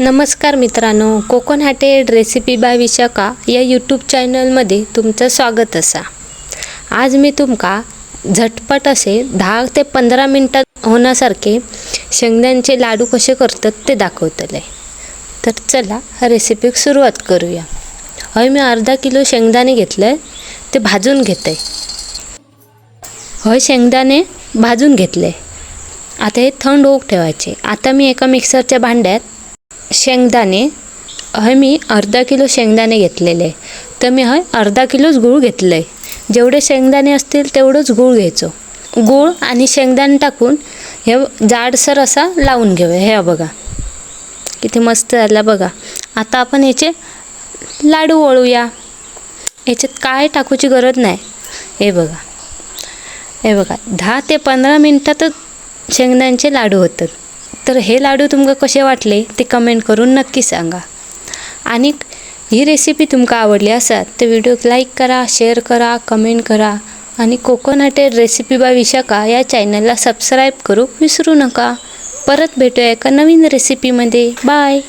नमस्कार मित्रांनो कोकण हाटेड रेसिपी बाय विशाखा या यूट्यूब चॅनलमध्ये तुमचं स्वागत असा. आज मी तुमका झटपट असे दहा ते पंधरा मिनटात होण्यासारखे शेंगद्यांचे लाडू कसे करतात ते दाखवतले. तर चला रेसिपीक सुरुवात करूया. हय मी अर्धा किलो शेंगदाणे घेतलं आहे ते भाजून घेते. हय शेंगदाणे भाजून घेतले. आता हे थंड ओक ठेवायचे. आता मी एका मिक्सरच्या भांड्यात शेंगदाणे हय मी अर्धा किलो शेंगदाणे घेतलेले. तर मी हय अर्धा किलोच गूळ घेतलं आहे जेवढे शेंगदाणे असतील तेवढंच गूळ घ्यायचो. गूळ आणि शेंगदाणे टाकून हे जाडसर असा लावून घेऊया. हे बघा. किती मस्त झाला बघा. आता आपण याचे लाडू वळूया. याच्यात काय टाकूची गरज नाही. हे बघा. हे बघा. दहा ते पंधरा मिनटातच शेंगदाण्याचे लाडू होतात. तर हे लाडू तुमका कसे वाटले ते कमेंट करून नक्की सांगा. आनीक ही रेसिपी तुमकां आवडली आसात तर व्हिडिओ लाईक करा शेअर करा कमेंट करा आणि कोकोनटेड रेसिपी बाय विशाखा या चॅनलला सबस्क्राईब करू विसरू नका. परत भेटूया एका नवीन रेसिपीमध्ये बाय